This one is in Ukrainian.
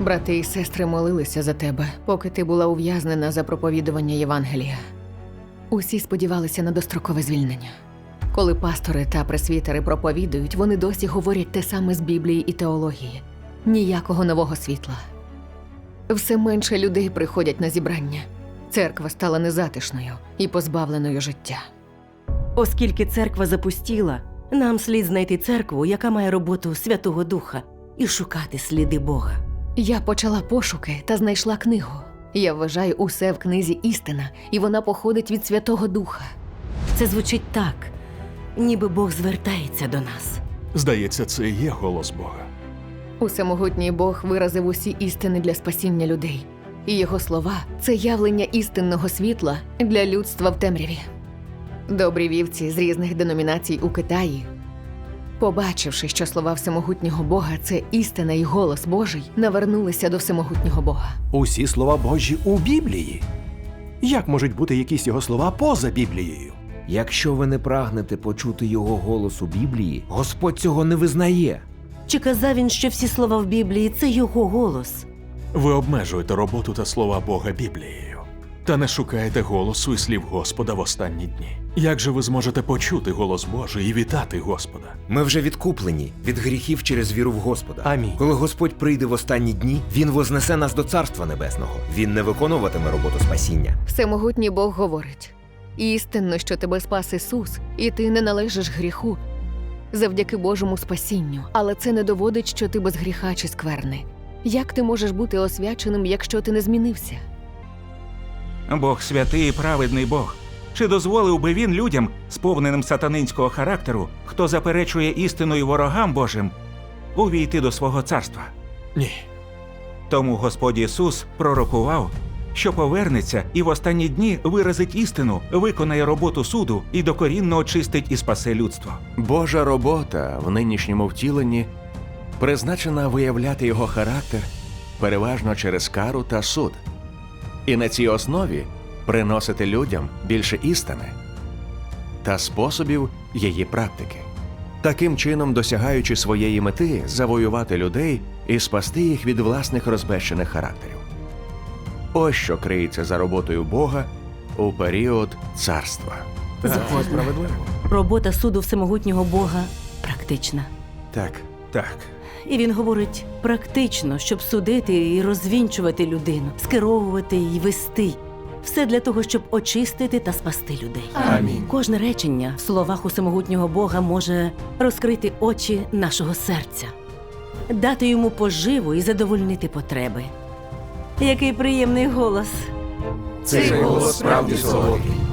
Брати і сестри молилися за тебе, поки ти була ув'язнена за проповідування Євангелія. Усі сподівалися на дострокове звільнення. Коли пастори та пресвітери проповідують, вони досі говорять те саме з Біблії і теології. Ніякого нового світла. Все менше людей приходять на зібрання. Церква стала незатишною і позбавленою життя. Оскільки церква запустіла, нам слід знайти церкву, яка має роботу Святого Духа, і шукати сліди Бога. Я почала пошуки та знайшла книгу. Я вважаю усе в книзі істина, і вона походить від Святого Духа. Це звучить так, ніби Бог звертається до нас. Здається, це і є голос Бога. Усемогутній Бог виразив усі істини для спасіння людей, і його слова це явлення істинного світла для людства в темряві. Добрі вівці з різних деномінацій у Китаї, побачивши, що слова всемогутнього Бога це істина і голос Божий, навернулися до всемогутнього Бога. Усі слова Божі у Біблії. Як можуть бути якісь його слова поза Біблією? Якщо ви не прагнете почути його голос у Біблії, Господь цього не визнає. Чи казав він, що всі слова в Біблії це його голос? Ви обмежуєте роботу та слова Бога Біблією, та не шукаєте голосу і слів Господа в останні дні. Як же ви зможете почути голос Божий і вітати Господа? Ми вже відкуплені від гріхів через віру в Господа. Амінь. Коли Господь прийде в останні дні, Він вознесе нас до Царства Небесного. Він не виконуватиме роботу спасіння. Всемогутній Бог говорить: істинно, що тебе спас Ісус, і ти не належиш гріху завдяки Божому спасінню, але це не доводить, що ти без гріха чи скверни. Як ти можеш бути освяченим, якщо ти не змінився? Бог святий і праведний Бог. Чи дозволив би він людям, сповненим сатанинського характеру, хто заперечує істину і ворогам Божим, увійти до свого царства? Ні. Тому Господь Ісус пророкував, що повернеться і в останні дні виразить істину, виконає роботу суду і докорінно очистить і спасе людство. Божа робота в нинішньому втіленні призначена виявляти його характер переважно через кару та суд. І на цій основі приносити людям більше істини та способів її практики. Таким чином, досягаючи своєї мети завоювати людей і спасти їх від власних розбещених характерів. Ось що криється за роботою Бога у період царства. Згодна. Справедливо. Робота суду всемогутнього Бога практична. Так. Так, І він говорить практично, щоб судити і розвінчувати людину, скеровувати і вести. Все для того, щоб очистити та спасти людей. Амінь. Кожне речення в словах усемогутнього Бога може розкрити очі нашого серця, дати йому поживу і задовольнити потреби. Який приємний голос. Цей голос справді солодкий.